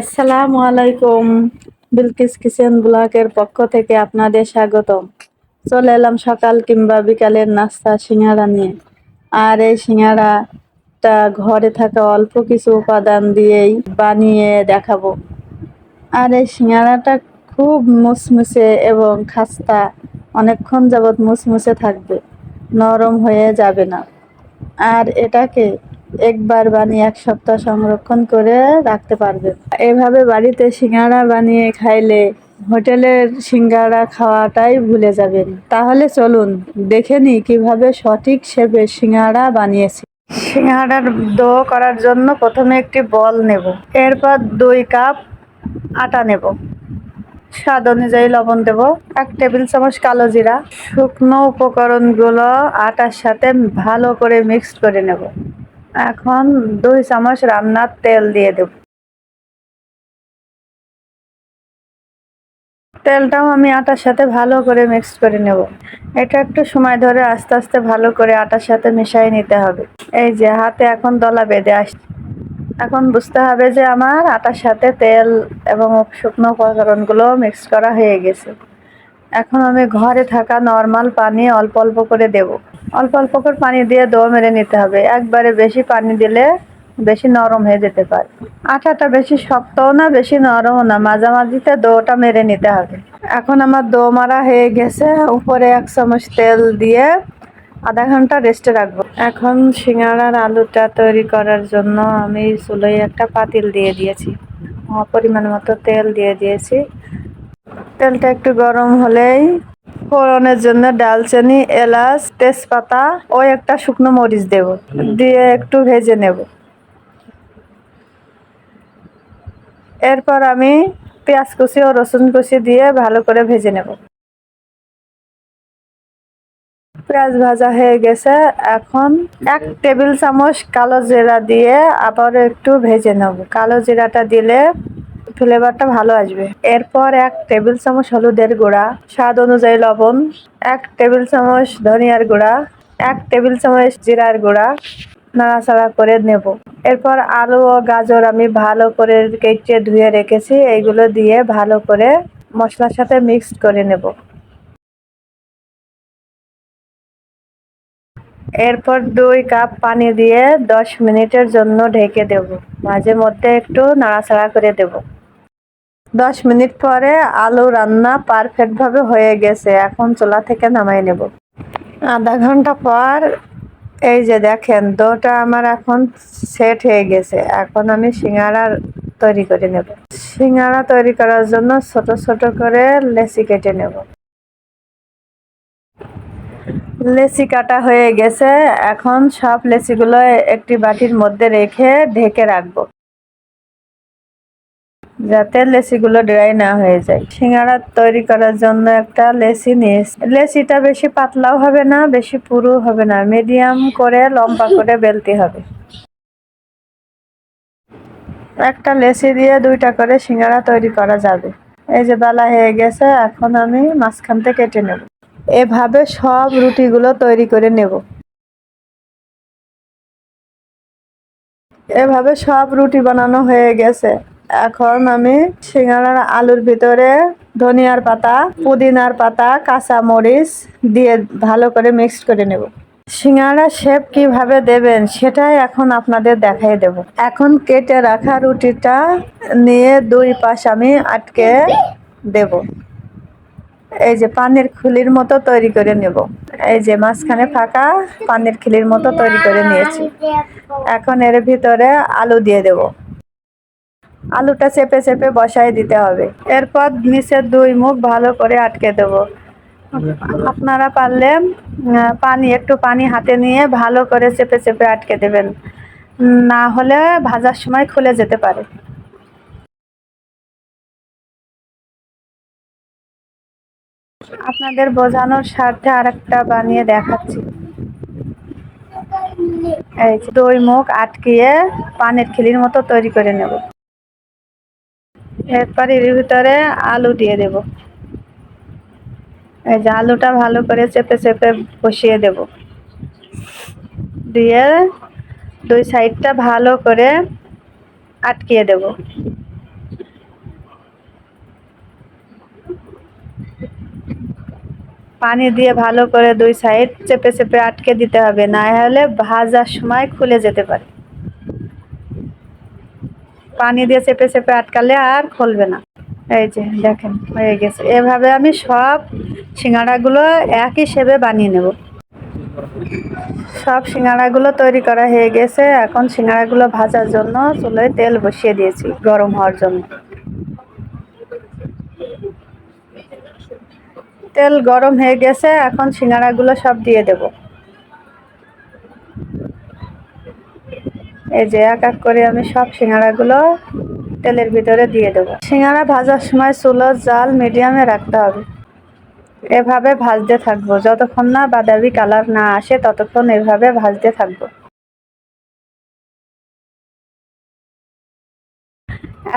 আসসালামু আলাইকুম, বিলকিস কিচেন ব্লকের পক্ষ থেকে আপনাদের স্বাগতম। চলে এলাম সকাল কিংবা বিকালের নাস্তা সিঙ্গারা নিয়ে। আর এই সিঙ্গারাটা ঘরে থাকা অল্প কিছু উপাদান দিয়েই বানিয়ে দেখাবো। আর এই সিঙ্গারাটা খুব মুসমুসে এবং খাস্তা, অনেকক্ষণ যাবৎ মুসমুসে থাকবে, নরম হয়ে যাবে না। আর এটাকে একবার বানিয়ে এক সপ্তাহ সংরক্ষণ করে রাখতে পারবে। এভাবে বাড়িতে সিঙ্গারা বানিয়ে খাইলে হোটেলের সিঙ্গারা খাওয়াটাই ভুলে যাবেন। তাহলে চলুন, দেখে নিই কীভাবে সঠিক শেপে সিঙ্গারা বানিয়েছি। সিঙ্গারার দো করার জন্য প্রথমে একটি বল নেব, এরপর দুই কাপ আটা নেব। স্বাদ অনুযায়ী লবণ দেব, এক টেবিল চামচ কালো জিরা। শুকনো উপকরণগুলো আটার সাথে ভালো করে মিক্সড করে নেব। এখন দুই চামচ রান্নার তেল দিয়ে দেব। তেলটাও আমি আটার সাথে ভালো করে মিক্স করে নেব। এটা একটু সময় ধরে আস্তে আস্তে ভালো করে আটার সাথে মিশাই নিতে হবে। এই যে হাতে এখন দলা বেঁধে আসছে। এখন বুঝতে হবে যে আমার আটার সাথে তেল এবং শুকনো উপকরণগুলো মিক্স করা হয়ে গেছে। এখন আমি ঘরে থাকা নর্মাল পানি অল্প অল্প করে দেব। অল্প অল্প করে পানি দিয়ে দো মেরে নিতে হবে। একবারে বেশি পানি দিলে বেশি নরম হয়ে যেতে পারে। আটাটা বেশি শক্তও না, বেশি নরমও না, মাঝামাঝিতে দোটা মেরে নিতে হবে। এখন আমার দো মারা হয়ে গেছে। উপরে এক চামচ তেল দিয়ে আধা ঘণ্টা রেস্টে রাখব। এখন সিঙ্গারার আলুটা তৈরি করার জন্য আমি চুলোয় একটা পাতিল দিয়ে দিয়েছি। পরিমাণ মতো তেল দিয়ে দিয়েছি। তেলটা একটু গরম হলেই ফোড়নের জন্য ডালচিনি, এলাচ, তেজপাতা ও একটা শুকনো মরিচ দেব। দিয়ে একটু ভেজে নেব। এরপর আমি পেঁয়াজ কুচি ও রসুন কুচি দিয়ে ভালো করে ভেজে নেব। পেঁয়াজ ভাজা হয়ে গেছে। এখন এক টেবিল চামচ কালো জিরা দিয়ে আবার একটু ভেজে নেব। কালো জিরাটা দিলে ফ্লেভারটা ভালো আসবে। এরপর এক টেবিল চামচ হলুদের গুঁড়া, স্বাদ অনুযায়ী লবণ, এক টেবিল চামচ ধনিয়ার গুঁড়া, এক টেবিল চামচ জিরার গুঁড়া নাড়াচাড়া করে নেব। এরপর আলু ও গাজর আমি ভালো করে কেটে ধুয়ে রেখেছি। এইগুলো দিয়ে ভালো করে মশলার সাথে মিক্সড করে নেব। এরপর দুই কাপ পানি দিয়ে দশ মিনিটের জন্য ঢেকে দেব। মাঝে মধ্যে একটু নাড়াচাড়া করে দেব। দশ মিনিট পরে আলু রান্না পারফেক্টভাবে হয়ে গেছে। এখন চুলা থেকে নামাই নেব। আধা ঘণ্টা পর এই যে দেখেন, দোটা আমার এখন সেট হয়ে গেছে। এখন আমি সিঙ্গারা তৈরি করে নেব। সিঙ্গারা তৈরি করার জন্য ছোট ছোট করে লেচি কেটে নেব। লেচি কাটা হয়ে গেছে। এখন সব লেচিগুলো একটি বাটির মধ্যে রেখে ঢেকে রাখব। যাতে লেসিগুলো ড্রাই না হয়ে যায়। সিঙ্গারা তৈরি করার জন্য একটা লেসি নিয়েছি লেসিটা বেশি পাতলাও হবে না, বেশি পুরু হবে না মিডিয়াম করে, লম্বা করে বেলতে হবে। একটা লেচি দিয়ে দুইটা করে সিঙ্গারা তৈরি করা যাবে। এই যে বেলা হয়ে গেছে, এখন আমি মাঝখান থেকে কেটে নেব। এভাবে সব রুটিগুলো তৈরি করে নেব। এভাবে সব রুটি বানানো হয়ে গেছে। এখন আমি সিঙ্গারার আলুর ভিতরে ধনিয়ার পাতা, পুদিনার পাতা, কাঁচা মরিচ দিয়ে ভালো করে মিক্স করে নেব। সিঙ্গারা শেপ কীভাবে দেবেন সেটাই এখন আপনাদের দেখাই দেব। এখন কেটে রাখা রুটিটা নিয়ে দুই পাশ আমি আটকে দেব। এই যে পানির খুলির মতো তৈরি করে নেব। এই যে মাঝখানে ফাঁকা পানির খিলির মতো তৈরি করে নিয়েছি। এখন এর ভিতরে আলু দিয়ে দেব। আলুটা চেপে চেপে বসাই দিতে হবে। এরপর নিচের দুই মুখ ভালো করে আটকে দেব। আপনারা পারলে পানি, একটু পানি হাতে নিয়ে ভালো করে চেপে চেপে আটকে দেবেন। না হলে ভাজার সময় খুলে যেতে পারে। আপনাদের বোঝানোর স্বার্থে আর একটা বানিয়ে দেখাচ্ছি। এই দই মুখ আটকিয়ে পানের খিলির মতো তৈরি করে নেব। এরপর ভিতরে আলু দিয়ে দেব। এই যে আলুটা ভালো করে চেপে চেপে বসিয়ে দেব। দিয়ে দুই সাইডটা ভালো করে আটকিয়ে দেব। পানি দিয়ে ভালো করে দুই সাইড চেপে চেপে আটকে দিতে হবে, না হলে ভাজার সময় খুলে যেতে পারে। পানি দিয়ে চেপে চেপে আটকালে আর খুলবে না। এই যে দেখেন, হয়ে গেছে। এভাবে আমি সব সিঙ্গাড়াগুলো একই সেবে বানিয়ে নেব। সব সিঙ্গাড়াগুলো তৈরি করা হয়ে গেছে। এখন সিঙ্গাড়াগুলো ভাজার জন্য চুলোয় তেল বসিয়ে দিয়েছি গরম হওয়ার জন্য। তেল গরম হয়ে গেছে। এখন সিঙ্গাড়াগুলো সব দিয়ে দেব। এই যে এক এক করে আমি সব সিঙ্গাড়াগুলো তেলের ভিতরে দিয়ে দেবো। সিঙ্গাড়া ভাজার সময় চুলোর জাল মিডিয়ামে রাখতে হবে। এভাবে ভাজতে থাকব। যতক্ষণ না বাদামি কালার না আসে, ততক্ষণ এভাবে ভাজতে থাকব।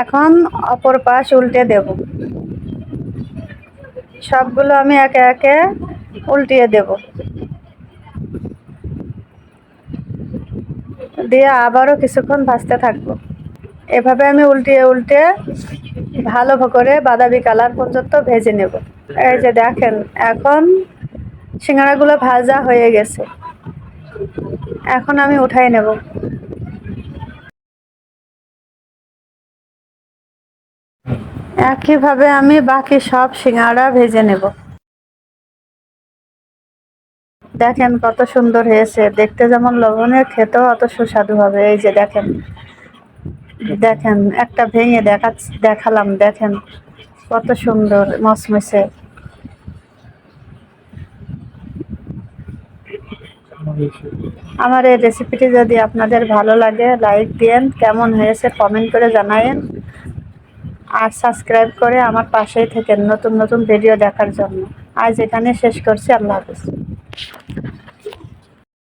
এখন অপর পাশ উল্টে দেব। সবগুলো আমি একে একে উল্টিয়ে দেব। দিয়ে আবারও কিছুক্ষণ ভাজতে থাকব। এভাবে আমি উল্টিয়ে উল্টে ভালো করে বাদামি কালার পর্যন্ত ভেজে নেব। এই যে দেখেন, এখন সিঙ্গারাগুলো ভাজা হয়ে গেছে। এখন আমি উঠাই নেব। একইভাবে আমি বাকি সব সিঙ্গারা ভেজে নেব। দেখেন কত সুন্দর হয়েছে। দেখতে যেমন লবণের খেতেও অত সুস্বাদু হবে। এই যে দেখেন দেখেন, একটা ভেঙে দেখা, দেখালাম, দেখেন কত সুন্দর মসমসে আমার এই রেসিপিটি যদি আপনাদের ভালো লাগে লাইক দিয়েন, কেমন হয়েছে কমেন্ট করে জানায়েন। আর সাবস্ক্রাইব করে আমার পাশেই থেকেন নতুন নতুন ভিডিও দেখার জন্য। আজ এখানে শেষ করছি, আল্লাহ হাফিজ।